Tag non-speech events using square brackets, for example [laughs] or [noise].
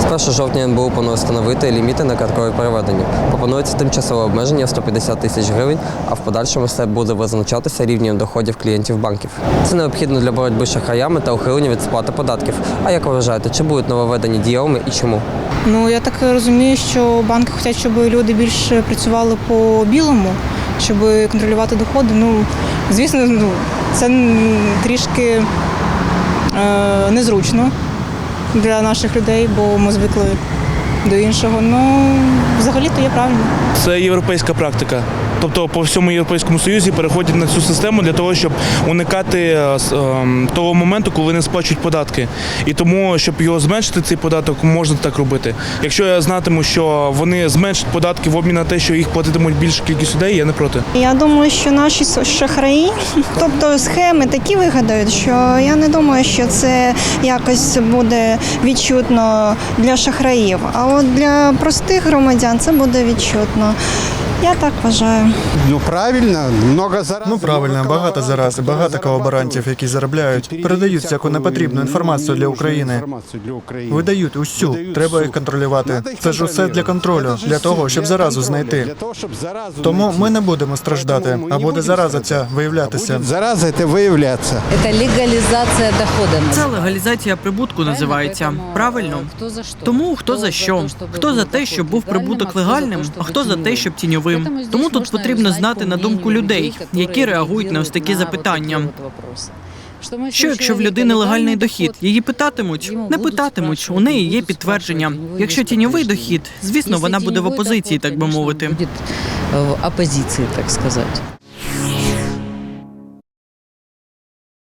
З 1 жовтня НБУ планує встановити ліміти на карткові переведення. Пропонується тимчасове обмеження 150 тисяч гривень, а в подальшому все буде визначатися рівнем доходів клієнтів банків. Це необхідно для боротьби з шахраями та ухилення від сплати податків. А як ви вважаєте, чи будуть нововведення дієвими і чому? Ну я так розумію, що банки хочуть, щоб люди більше працювали по білому, щоб контролювати доходи. Ну, звісно, ну, це трішки незручно для наших людей, бо ми звикли до іншого. Ну, взагалі-то є правильно. Це європейська практика. Тобто по всьому європейському союзі переходять на цю систему для того, щоб уникати е, ем, того моменту, коли не сплачують податки. І тому, щоб його зменшити, цей податок можна так робити. Якщо я знатиму, що вони зменшать податки в обмін на те, що їх платитимуть більша кількість людей, я не проти. Я думаю, що наші шахраї, [laughs] тобто схеми такі вигадають, що я не думаю, що це якось буде відчутно для шахраїв. А от для простих громадян це буде відчутно. Я так вважаю. Ну правильно, много зараз. Ну правильно, багато зарази, багато колаборантів, які заробляють, передають всяку непотрібну інформацію для України. Видають усю, треба їх контролювати. Це ж усе для контролю, для того, щоб заразу знайти. Тому ми не будемо страждати, а буде зараза ця виявлятися. Зараза це виявляться. Це легалізація доходу. Це легалізація прибутку називається. Правильно? Тому хто за що? Хто за те, щоб був прибуток легальним, а хто за те, щоб тіньовим. Тому тут потрібно знати на думку людей, які реагують на ось такі запитання. Що якщо в людини легальний дохід? Її питатимуть? Не питатимуть. У неї є підтвердження. Якщо тіньовий дохід, звісно, вона буде в опозиції, так би мовити. В опозиції, так сказати.